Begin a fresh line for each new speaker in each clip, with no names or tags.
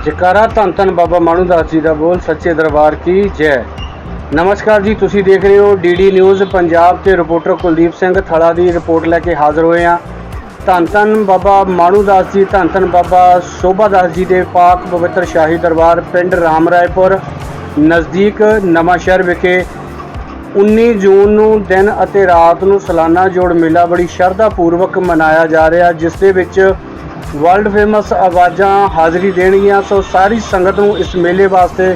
ਜਕਾਰਾ ਧੰਨ ਧੰਨ ਬਾਬਾ ਮਾਣੂ ਦਾਸ ਜੀ ਦਾ ਬੋਲ, ਸੱਚੇ ਦਰਬਾਰ ਕੀ ਜੈ। ਨਮਸਕਾਰ ਜੀ, ਤੁਸੀਂ ਦੇਖ ਰਹੇ ਹੋ ਡੀਡੀ ਨਿਊਜ਼ ਪੰਜਾਬ ਤੇ ਰਿਪੋਰਟਰ ਕੁਲਦੀਪ ਸਿੰਘ ਥਲਾ ਦੀ ਰਿਪੋਰਟ ਲੈ ਕੇ ਹਾਜ਼ਰ ਹੋਏ ਹਾਂ। ਧੰਨ ਧੰਨ ਬਾਬਾ ਮਾਣੂ ਦਾਸ ਜੀ, ਧੰਨ ਧੰਨ ਬਾਬਾ ਸ਼ੋਭਾ ਦਾਸ ਜੀ ਦੇ ਪਾਕ ਪਵਿੱਤਰ ਸ਼ਾਹੀ ਦਰਬਾਰ ਪਿੰਡ ਰਾਮਰਾਏਪੁਰ, ਨਜ਼ਦੀਕ ਨਵਾਂਸ਼ਹਿਰ ਵਿਖੇ 19 ਜੂਨ ਨੂੰ ਦਿਨ ਅਤੇ ਰਾਤ ਨੂੰ ਸਾਲਾਨਾ ਜੋੜ ਮੇਲਾ ਬੜੀ ਸ਼ਰਧਾ ਪੂਰਵਕ ਮਨਾਇਆ ਜਾ ਰਿਹਾ, ਜਿਸ ਦੇ ਵਿੱਚ ਵਰਲਡ ਫੇਮਸ ਆਵਾਜ਼ਾਂ ਹਾਜ਼ਰੀ ਦੇਣਗੀਆਂ, ਸੋ ਸਾਰੀ ਸੰਗਤ ਨੂੰ ਇਸ ਮੇਲੇ ਵਾਸਤੇ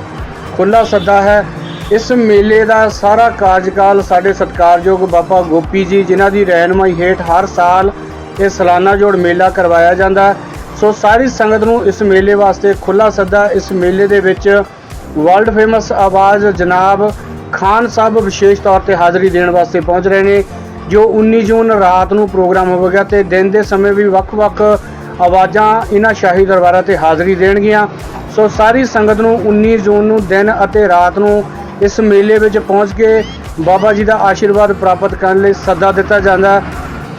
ਖੁੱਲਾ ਸੱਦਾ ਹੈ। ਇਸ ਮੇਲੇ ਦਾ ਸਾਰਾ ਕਾਰਜਕਾਲ ਸਾਡੇ ਸਤਿਕਾਰਯੋਗ ਬਾਬਾ ਗੋਪੀ ਜੀ, ਜਿਨ੍ਹਾਂ ਦੀ ਰਹਿਨਮਾਈ ਹੇਠ ਹਰ ਸਾਲ ਇਹ ਸਾਲਾਨਾ ਜੋੜ ਮੇਲਾ ਕਰਵਾਇਆ ਜਾਂਦਾ ਸੋ ਸਾਰੀ ਸੰਗਤ ਨੂੰ ਇਸ ਮੇਲੇ ਵਾਸਤੇ ਖੁੱਲਾ ਸੱਦਾ ਇਸ ਮੇਲੇ ਦੇ ਵਿੱਚ ਵਰਲਡ ਫੇਮਸ ਆਵਾਜ਼ ਜਨਾਬ ਖਾਨ ਸਾਹਿਬ ਵਿਸ਼ੇਸ਼ ਤੌਰ ਤੇ ਹਾਜ਼ਰੀ ਦੇਣ ਵਾਸਤੇ ਪਹੁੰਚ ਰਹੇ ਨੇ, ਜੋ 19 ਜੂਨ ਰਾਤ ਨੂੰ ਪ੍ਰੋਗਰਾਮ ਹੋਵੇਗਾ ਤੇ ਦਿਨ ਦੇ ਸਮੇਂ ਵੀ ਵੱਖ-ਵੱਖ ਆਵਾਜ਼ਾਂ ਇਹਨਾਂ ਸ਼ਾਹੀ ਦਰਬਾਰਾਂ ਤੇ ਹਾਜ਼ਰੀ ਦੇਣਗੀਆਂ ਸੋ ਸਾਰੀ ਸੰਗਤ ਨੂੰ 19 ਜੂਨ ਨੂੰ ਦਿਨ ਅਤੇ ਰਾਤ ਨੂੰ ਇਸ ਮੇਲੇ ਵਿੱਚ ਪਹੁੰਚ ਕੇ ਬਾਬਾ ਜੀ ਦਾ ਆਸ਼ੀਰਵਾਦ ਪ੍ਰਾਪਤ ਕਰਨ ਲਈ ਸੱਦਾ ਦਿੱਤਾ ਜਾਂਦਾ ਹੈ।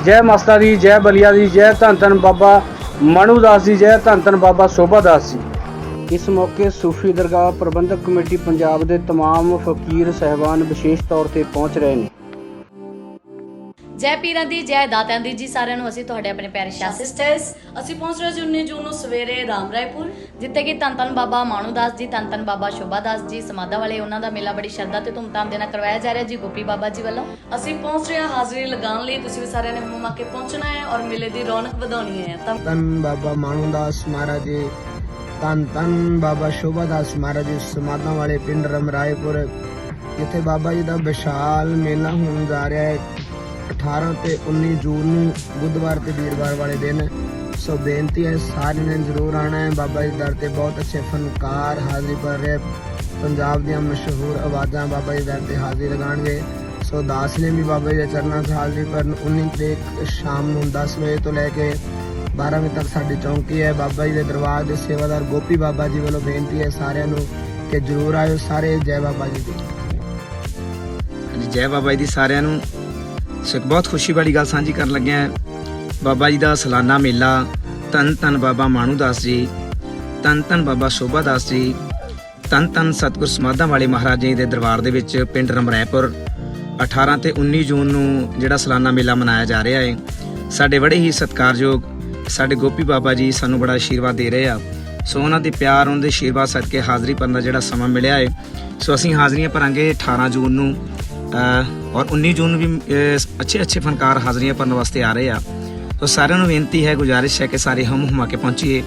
ਜੈ ਮਾਸਤਾ ਦੀ ਜੈ ਬਲੀਆ ਦੀ ਜੈ ਧੰਨ ਧੰਨ ਬਾਬਾ ਮਨੂ ਦਾਸ ਜੀ ਜੈ ਧੰਨ ਧੰਨ ਬਾਬਾ ਸ਼ੋਭਾ ਦਾਸ ਜੀ ਇਸ ਮੌਕੇ ਸੂਫੀ ਦਰਗਾਹ ਪ੍ਰਬੰਧਕ ਕਮੇਟੀ ਪੰਜਾਬ ਦੇ तमाम ਫਕੀਰ ਸਹਿਬਾਨ ਵਿਸ਼ੇਸ਼ ਤੌਰ ਤੇ ਪਹੁੰਚ ਰਹੇ ਨੇ
ਜੈ ਪੀਰਾਂ ਦੀ, ਜੈ ਦਾਤਿਆਂ ਦੀ ਜੀ ਸਾਰਿਆਂ ਨੂੰ ਅਸੀਂ ਤੁਹਾਡੇ ਆਪਣੇ ਪਿਆਰੇ ਸ਼ਾਹ ਸਿਸਟਰਸ
ਅਸੀਂ ਪਹੁੰਚ ਰਹੇ ਸੀ 19 ਜੂਨ ਨੂੰ ਸਵੇਰੇ ਰਾਮ
ਜਿੱਥੇ ਕਿ ਧੰਨ ਧੰਨ ਬਾਬਾ ਮਾਣੂ ਜੀ, ਧੰਨ ਧੰਨ ਬਾਬਾ ਸ਼ੋਭਾ ਜੀ ਸਮਾਧਾ ਵਾਲੇ ਉਹਨਾਂ ਦਾ ਮੇਲਾ ਬੜੀ ਸ਼ਰਧਾ ਤੇ ਧੂਮਧਾਮ ਦੇ ਨਾਲ ਕਰਵਾਇਆ ਜਾ ਰਿਹਾ ਜੀ, ਗੋਪੀ ਬਾਬਾ ਜੀ ਵੱਲੋਂ।
ਅਸੀਂ ਪਹੁੰਚ ਰਹੇ ਹਾਂ ਹਾਜ਼ਰੀ ਲਗਾਉਣ ਲਈ, ਤੁਸੀਂ ਵੀ ਸਾਰਿਆਂ ਨੇ ਹੁਮ ਕੇ ਪਹੁੰਚਣਾ ਹੈ ਔਰ ਮੇਲੇ ਦੀ ਰੌਣਕ ਵਧਾਉਣੀ ਹੈ। ਤਾਂ
ਧੰਨ ਬਾਬਾ ਮਾਣੂ ਦਾਸ ਮਹਾਰਾਜ ਜੀ ਧੰਨ ਧੰਨ ਬਾਬਾ ਸ਼ੋਭਾ ਦਾਸ ਮਹਾਰਾਜ ਜੀ ਸਮਾਧਾਂ ਵਾਲੇ ਪਿੰਡ ਰਮਰਾਏਪੁਰ, ਜਿੱਥੇ ਬਾਬਾ ਜੀ ਦਾ ਵਿਸ਼ਾਲ ਮੇਲਾ ਹੋਣ ਜਾ ਰਿਹਾ ਹੈ। 18 ਤੇ 19 ਜੂਨ ਨੂੰ ਬੁੱਧਵਾਰ ਤੇ ਵੀਰਵਾਰ ਵਾਲੇ ਦਿਨ ਸੋ ਬੇਨਤੀ ਹੈ ਸਾਰਿਆਂ ਨੇ ਜ਼ਰੂਰ ਆਣਾ ਹੈ। ਬਾਬਾ ਜੀ ਦਰ ਤੇ ਬਹੁਤ ਅੱਛੇ ਫਨਕਾਰ ਹਾਜ਼ਰੀ ਭਰ ਰਹੇ ਪੰਜਾਬ ਦੀਆਂ ਮਸ਼ਹੂਰ ਆਵਾਜ਼ਾਂ ਬਾਬਾ ਜੀ ਦਰ ਤੇ ਹਾਜ਼ਰੀ ਲਗਾਉਣਗੇ। ਸੋ ਦਾਸ ਨੇ ਵੀ ਬਾਬਾ ਜੀ ਦੇ ਚਰਨਾਂ 'ਚ ਹਾਜ਼ਰੀ ਭਰਨ 19 ਤਰੀਕ ਸ਼ਾਮ ਨੂੰ 10 ਵਜੇ ਤੋਂ ਲੈ ਕੇ 12 ਵਜੇ ਤੱਕ ਸਾਡੀ ਚੌਂਕੀ ਹੈ। ਬਾਬਾ ਜੀ ਦੇ ਦਰਬਾਰ ਦੇ ਸੇਵਾਦਾਰ ਗੋਪੀ ਬਾਬਾ ਜੀ ਵੱਲੋਂ ਬੇਨਤੀ ਹੈ ਸਾਰਿਆਂ ਨੂੰ ਕਿ ਜਰੂਰ ਆਇਓ ਸਾਰੇ। ਜੈ ਬਾਬਾ ਜੀ ਦੀ।
ਜੈ ਬਾਬਾ ਜੀ ਦੀ ਸਾਰਿਆਂ ਨੂੰ ਸੋ ਇੱਕ ਬਹੁਤ ਖੁਸ਼ੀ ਵਾਲੀ ਗੱਲ ਸਾਂਝੀ ਕਰਨ ਲੱਗਿਆ ਬਾਬਾ ਜੀ ਦਾ ਸਾਲਾਨਾ ਮੇਲਾ, ਧੰਨ ਧੰਨ ਬਾਬਾ ਮਾਨੂ ਦਾਸ ਜੀ, ਧੰਨ ਧੰਨ ਬਾਬਾ ਸ਼ੋਭਾ ਦਾਸ ਜੀ, ਧੰਨ ਧੰਨ ਸਤਿਗੁਰ ਸਮਾਧਾਂ ਵਾਲੇ ਮਹਾਰਾਜ ਜੀ ਦੇ ਦਰਬਾਰ ਦੇ ਵਿੱਚ ਪਿੰਡ ਰਮਰੈਪੁਰ 18 ਤੇ 19 ਜੂਨ ਨੂੰ ਜਿਹੜਾ ਸਾਲਾਨਾ ਮੇਲਾ ਮਨਾਇਆ ਜਾ ਰਿਹਾ ਹੈ। ਸਾਡੇ ਬੜੇ ਹੀ ਸਤਿਕਾਰਯੋਗ ਸਾਡੇ ਗੋਪੀ ਬਾਬਾ ਜੀ ਸਾਨੂੰ ਬੜਾ ਆਸ਼ੀਰਵਾਦ ਦੇ ਰਹੇ ਆ। ਸੋ ਉਹਨਾਂ ਦੇ ਪਿਆਰ, ਉਹਨਾਂ ਦੇ ਆਸ਼ੀਰਵਾਦ ਸਦਕੇ ਹਾਜ਼ਰੀ ਭਰਨ ਦਾ ਜਿਹੜਾ ਸਮਾਂ ਮਿਲਿਆ ਹੈ। ਸੋ ਅਸੀਂ ਹਾਜ਼ਰੀਆਂ ਭਰਾਂਗੇ 18 ਜੂਨ ਨੂੰ ਔਰ 19 ਜੂਨ ਨੂੰ ਵੀ ਅੱਛੇ ਅੱਛੇ ਫਨਕਾਰ ਹਾਜ਼ਰੀਆਂ ਭਰਨ ਵਾਸਤੇ ਆ ਰਹੇ ਆ। ਸੋ ਸਾਰਿਆਂ ਨੂੰ ਬੇਨਤੀ ਹੈ, ਗੁਜ਼ਾਰਿਸ਼ ਹੈ ਕਿ ਸਾਰੇ ਹਮ ਹੁਮਾ ਕੇ ਪਹੁੰਚੀਏ।